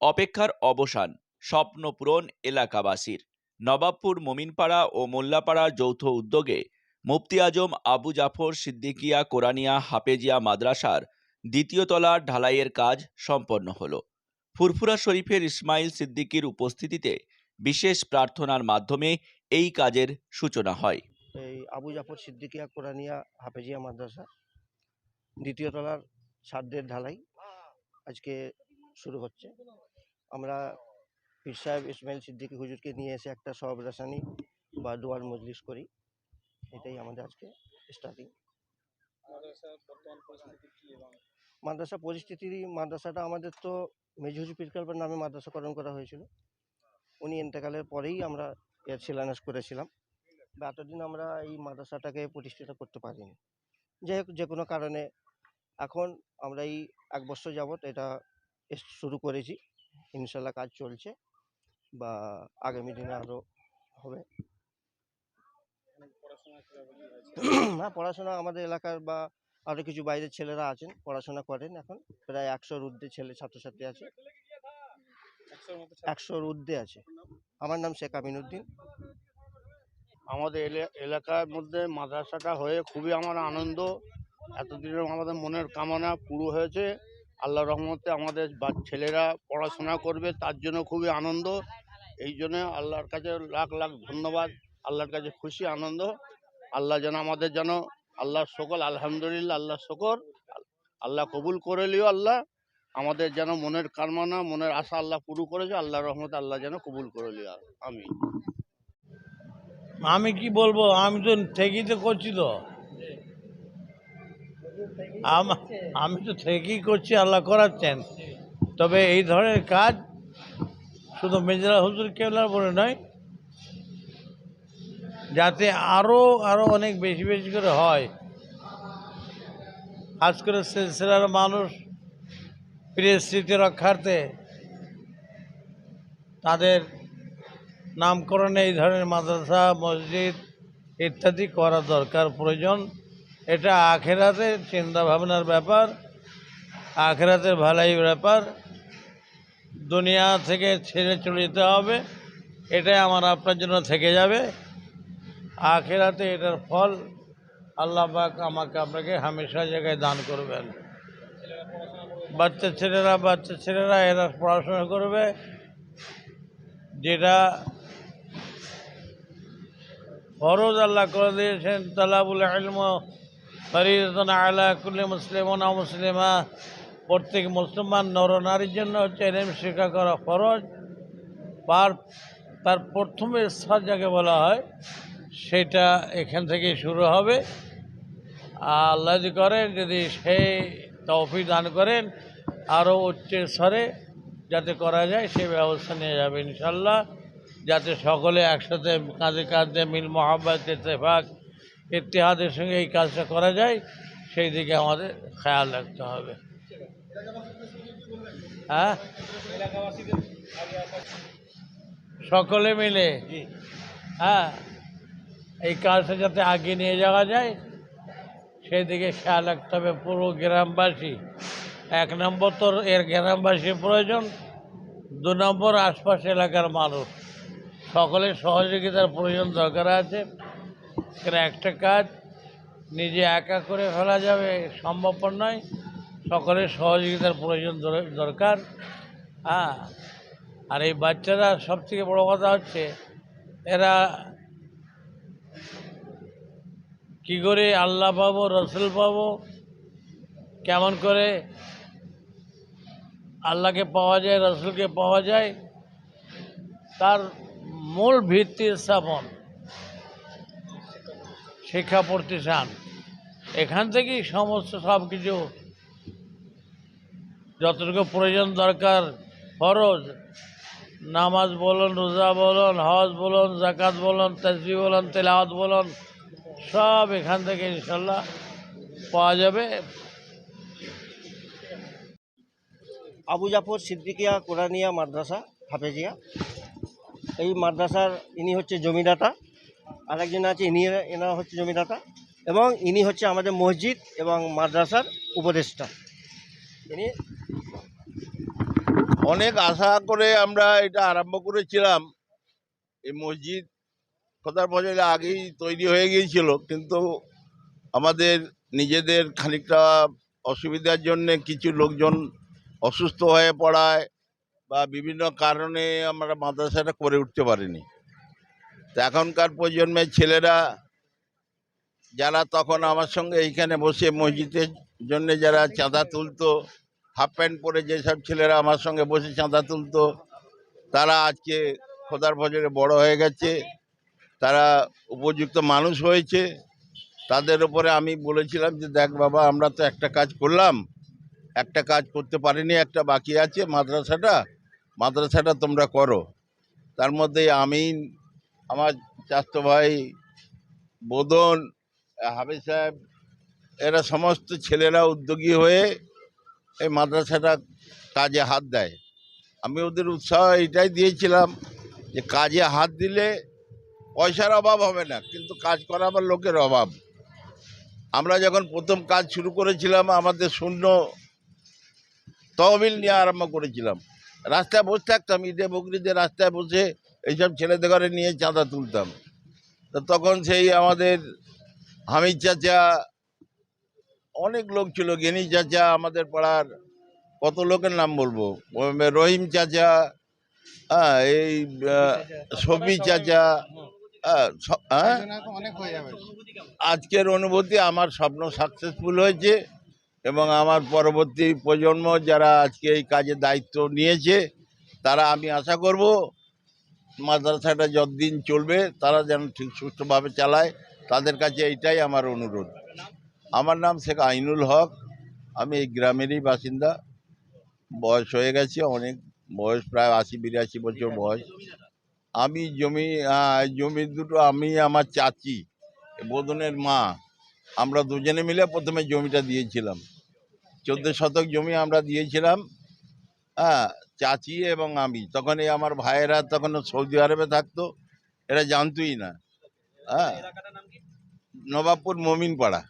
অপেক্ষার অবসান স্বপ্ন পূরণ এলাকাবাসীর। নবাবপুর, মোমিনপাড়া ও মোল্লাপাড়া যৌথ উদ্যোগে মুফতি আজম আবু জাফর সিদ্দিকিয়া কোরআনিয়া হাফেজিয়া মাদ্রাসার দ্বিতীয় তলার ঢালাইয়ের কাজ সম্পন্ন হল। ফুরফুরা শরীফের ইসমাইল সিদ্দিকীর উপস্থিতিতে বিশেষ প্রার্থনার মাধ্যমে এই কাজের সূচনা হয়। এই আবু জাফর সিদ্দিকিয়া কোরআনিয়া হাফেজিয়া মাদ্রাসা দ্বিতীয় তলার ছাদের ঢালাই আজকে শুরু হচ্ছে। আমরা পীর সাহেব ইসমাইল সিদ্দিকী হুজুরকে নিয়ে এসে একটা সব রাসানি বা দোয়ার মজলিস করি। এটাই আমাদের আজকে স্টার্টিং মাদ্রাসা পরিস্থিতি মাদ্রাসাটা আমাদের তো মেজহুজি পীরকালবার নামে মাদ্রাসাকরণ করা হয়েছিল। উনি ইন্তেকালের পরেই আমরা এর শিলান্যাস করেছিলাম। বা এতদিন আমরা এই মাদ্রাসাটাকে প্রতিষ্ঠিত করতে পারিনি। যাই হোক যে কোনো কারণে এখন আমরা এই এক বছর যাবৎ এটা শুরু করেছি। ইনশাল্লাহ কাজ চলছে বা আগামী দিনে আরও হবে। হ্যাঁ পড়াশোনা আমাদের এলাকার বা আরও কিছু বাইরের ছেলেরা আছেন, পড়াশোনা করেন এখন। প্রায় একশোর ঊর্ধ্বে ছেলে, ছাত্রছাত্রী আছে। একশোর ঊর্ধ্বে আছে। আমার নাম শেখ আমিনুদ্দিন। আমাদের এলা- এলাকার মধ্যে মাদ্রাসাটা হয়ে খুবই আমার আনন্দ। এতদিনের আমাদের মনের কামনা পুরো হয়েছে। আল্লাহ রহমতে আমাদের ছেলেরা পড়াশোনা করবে, তার জন্য খুবই আনন্দ। এই জন্য আল্লাহর কাছে লাখ লাখ ধন্যবাদ। আল্লাহর কাছে খুশি, আনন্দ। আল্লাহ যেন আমাদের যেন আল্লাহ সকল আলহামদুলিল্লাহ আল্লাহ শকর। আল্লাহ কবুল করে লিও আল্লাহ। আমাদের যেন মনের কামনা, মনের আশা আল্লাহ পুরো করেছে আল্লাহ রহমত আল্লাহ যেন কবুল করে লিও। আমি আমি কি বলব? আমি তো ঠেকিতে করছি তো। আম- তো থেকেই করছি, আল্লাহ করাচ্ছেন। তবে এই ধরনের কাজ শুধু মেজরা হুজুর কেবলার বলে নয়, যাতে আরও আরও অনেক বেশি বেশি করে হয়। খাস করে সিলসিলার মানুষ প্রিয় স্মৃতি রক্ষার্থে তাদের নামকরণে এই ধরনের মাদ্রাসা, মসজিদ ইত্যাদি করা দরকার, প্রয়োজন। এটা আখেরাতের চিন্তা ভাবনার ব্যাপার, আখেরাতের ভালাই ব্যাপার। দুনিয়া থেকে ছেড়ে চলে যেতে হবে, এটাই আমার আপনার জন্য থেকে যাবে। আখেরাতে এটার ফল আল্লাহ আমাকে আপনাকে হামেশা জায়গায় দান করবেন। বাচ্চা ছেলেরা বাচ্চা ছেলেরা, এরা পড়াশোনা করবে। যেটা ফরজ আল্লাহ করে দিয়েছেন, তালাবুল ইলম মুসলিমা। প্রত্যেক মুসলমান নর নারীর জন্য হচ্ছে এলএম শিক্ষা করা ফরজ। পার তার প্রথম স্তর যাকে বলা হয়, সেটা এখান থেকে শুরু হবে। আল্লাহ যদি করেন, যদি সেই তৌফিক দান করেন, আরও উচ্চ স্তরে যাতে করা যায় সেই ব্যবস্থা নিয়ে যাবে ইনশাল্লাহ। যাতে সকলে একসাথে কাঁধে কাঁধে মিল মহাব্বত ইত্তেফাক ইতিহাদের সঙ্গে এই কাজটা করা যায় সেই দিকে আমাদের খেয়াল রাখতে হবে। হ্যাঁ? সকলে মিলে? হ্যাঁ? এই কাজটা যাতে আগে নিয়ে যাওয়া যায় সেই দিকে খেয়াল রাখতে হবে পুরো গ্রামবাসী। এক নম্বর তো এর গ্রামবাসীর প্রয়োজন দু নম্বর আশপাশ এলাকার মানুষ। সকলের সহযোগিতার প্রয়োজন দরকার আছে। এখানে একটা কাজ নিজে একা করে ফেলা যাবে সম্ভবপর নয়। সকলের সহযোগিতার প্রয়োজন দর- দরকার। হ্যাঁ আর এই বাচ্চারা সব থেকে বড়ো কথা হচ্ছে, এরা কি করে আল্লাহ পাবো, রসুল পাবো, কেমন করে আল্লাহকে পাওয়া যায়, রসুলকে পাওয়া যায়, তার মূল ভিত্তি স্থাপন। শিক্ষা প্রতিষ্ঠান। এখান থেকেই সমস্ত সব কিছু যতটুকু প্রয়োজন দরকার, ফরজ। নামাজ বলুন, রোজা বলুন, হজ বলুন জাকাত বলুন তসবি বলুন, তেলাওয়াত বলুন, সব এখান থেকে ইনশাল্লাহ পাওয়া যাবে। আবু জাফর সিদ্দিকিয়া কোরআনিয়া মাদ্রাসা, হাফেজিয়া। এই মাদ্রাসার ইনি হচ্ছে জমিদাতা। আরেকজন আছে, ইনি এনারা হচ্ছে জমিদাতা এবং ইনি হচ্ছে আমাদের মসজিদ এবং মাদ্রাসার উপদেষ্টা। ইনি অনেক আশা করে আমরা এটা আরম্ভ করেছিলাম। এই মসজিদ খোদার ফজলে আগেই তৈরি হয়ে গিয়েছিল, কিন্তু আমাদের নিজেদের খানিকটা অসুবিধার জন্যে কিছু লোকজন অসুস্থ হয়ে পড়ায় বা বিভিন্ন কারণে আমরা মাদ্রাসাটা করে উঠতে পারিনি। এখনকার প্রজন্মের ছেলেরা, যারা তখন আমার সঙ্গে এইখানে বসে মসজিদের জন্য যারা চাঁদা তুলতো হাফ প্যান্ট পরে যেসব ছেলেরা আমার সঙ্গে বসে চাঁদা তুলতো, তারা আজকে খোদার ফজরে বড় হয়ে গেছে। তারা উপযুক্ত মানুষ হয়েছে। তাদের উপরে আমি বলেছিলাম যে, দেখ বাবা, আমরা তো একটা কাজ করলাম। একটা কাজ করতে পারিনি, একটা বাকি আছে মাদ্রাসাটা। মাদ্রাসাটা তোমরা করো। তার মধ্যে আমিন আমার চাস্ত ভাই, বোদন হাবিজ সাহেব, এরা সমস্ত ছেলেরা উদ্যোগী হয়ে এই মাদ্রাসাটা কাজে হাত দেয়। আমি ওদের উৎসাহ এটাই দিয়েছিলাম যে কাজে হাত দিলে পয়সার অভাব হবে না, কিন্তু কাজ করাবার লোকের অভাব। আমরা যখন প্রথম কাজ শুরু করেছিলাম, আমাদের শূন্য তহবিল নিয়ে আরম্ভ করেছিলাম। রাস্তায় বসে থাকতাম ঈদে বকরিদের রাস্তায় বসে এইসব ছেলেদের ঘরে নিয়ে চাঁদা তুলতাম তো তখন সেই আমাদের হামিদ চাচা অনেক লোক ছিল গেনি চাচা আমাদের পাড়ার কত লোকের নাম বলব রহিম চাচা হ্যাঁ এই সবি চাচা হ্যাঁ, হ্যাঁ? আজকের অনুভূতি আমার স্বপ্ন সাকসেসফুল হয়েছে এবং আমার পরবর্তী প্রজন্ম যারা আজকে এই কাজে দায়িত্ব নিয়েছে তারা আমি আশা করব মাদ্রাসাটা যতদিন চলবে, তারা যেন ঠিক সুষ্ঠুভাবে চালায়। তাদের কাছে এইটাই আমার অনুরোধ। আমার নাম শেখ আইনুল হক। আমি এই গ্রামেরই বাসিন্দা। বয়স হয়ে গেছে, অনেক বয়স, প্রায় আশি, বিরাশি বছর বয়স। আমি জমি জমি দুটো, আমি, আমার চাচি, বোদনের মা, আমরা দুজনে মিলে প্রথমে জমিটা দিয়েছিলাম। চোদ্দ শতক জমি আমরা দিয়েছিলাম। হ্যাঁ চাচি এবং আমি। তখন এই আমার ভাইয়েরা তখন সৌদি আরবে থাকতো। এরা জানতোই না। হ্যাঁ। নবাবপুর মমিন পাড়া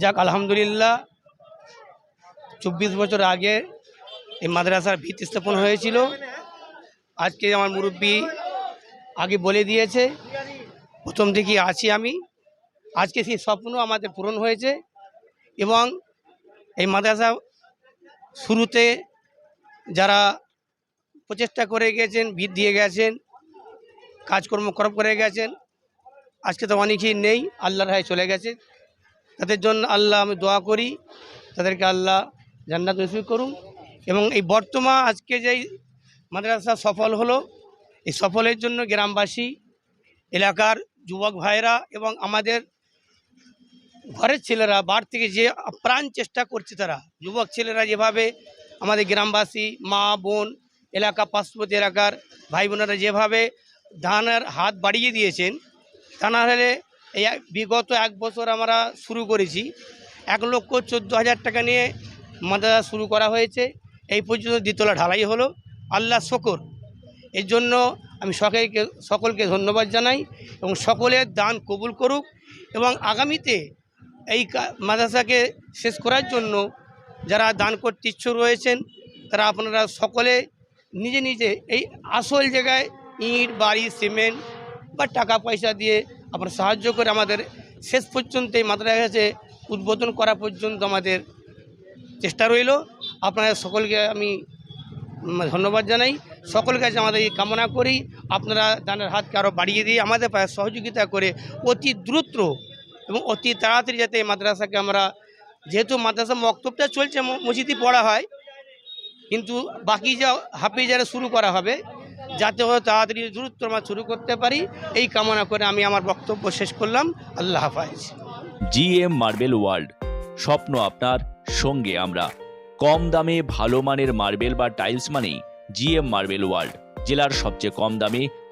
যাক, আলহামদুলিল্লাহ। চব্বিশ বছর আগে এই মাদ্রাসার ভিত স্থাপন হয়েছিল। আজকে আমার মুরব্বী আগে বলে দিয়েছে, প্রথম থেকে আছি আমি। আজকে সেই স্বপ্ন আমাদের পূরণ হয়েছে এবং এই মাদ্রাসা শুরুতে যারা প্রচেষ্টা করে গেছেন, ভিত দিয়ে গেছেন, কাজকর্ম কর করে গেছেন, আজকে তো অনেকেই নেই, আল্লাহর হায় চলে গেছে। তাদের জন্য আল্লাহ আমি দোয়া করি, তাদেরকে আল্লাহ জান্নাত নসিব করুন এবং এই বর্তমান আজকে যেই মাদ্রাসা সফল হলো, এই সফলের জন্য গ্রামবাসী, এলাকার যুবক ভাইরা এবং আমাদের ঘরের ছেলেরা বার থেকে যে প্রাণ চেষ্টা করছে তারা, যুবক ছেলেরা যেভাবে আমাদের গ্রামবাসী, মা, বোন, এলাকা, পার্শ্ববর্তী এলাকার ভাই বোনেরা যেভাবে ধানের হাত বাড়িয়ে দিয়েছেন, তা না হলে এই বিগত এক বছর আমরা শুরু করেছি। এক লক্ষ চোদ্দ হাজার টাকা নিয়ে মাদ্রাসা শুরু করা হয়েছে। এই পর্যন্ত দ্বিতলা ঢালাই হলো। আল্লাহ শকর। এর জন্য আমি সকলকে সকলকে ধন্যবাদ জানাই এবং সকলের দান কবুল করুক এবং আগামীতে এই মাদ্রাসাকে শেষ করার জন্য যারা দান করতে ইচ্ছুক রয়েছেন, তারা আপনারা সকলে নিজে নিজে এই আসল জায়গায় ইট, বাড়ি, সিমেন্ট বা টাকা পয়সা দিয়ে আপনার সাহায্য করে আমাদের শেষ পর্যন্ত এই মাদ্রাসা উদ্বোধন করা পর্যন্ত আমাদের চেষ্টা রইল। আপনাদের সকলকে আমি ধন্যবাদ জানাই। সকলের কাছে আমাদের এই কামনা করি। আপনারা দানের হাতকে আরও বাড়িয়ে দিয়ে আমাদের সহযোগিতা করে অতি দ্রুত এবং অতি তাড়াতাড়ি যাতে এই মাদ্রাসাকে আমরা, যেহেতু মাদ্রাসা মক্তবটা চলছে, ম- মসজিদে পড়া হয়, কিন্তু বাকি যা হাফি যারা শুরু করা হবে, যাতে হয়তো তাড়াতাড়ি দ্রুত আমরা শুরু করতে পারি, এই কামনা করে আমি আমার বক্তব্য শেষ করলাম। আল্লাহ হাফাইজ জিএম মার্বেল ওয়ার্ল্ড, স্বপ্ন আপনার, সঙ্গে আমরা। কম দামে ভালো মানের মার্বেল বা টাইলস মানেই জিএম মার্বেল ওয়ার্ল্ড, জেলার সবচেয়ে কম দামে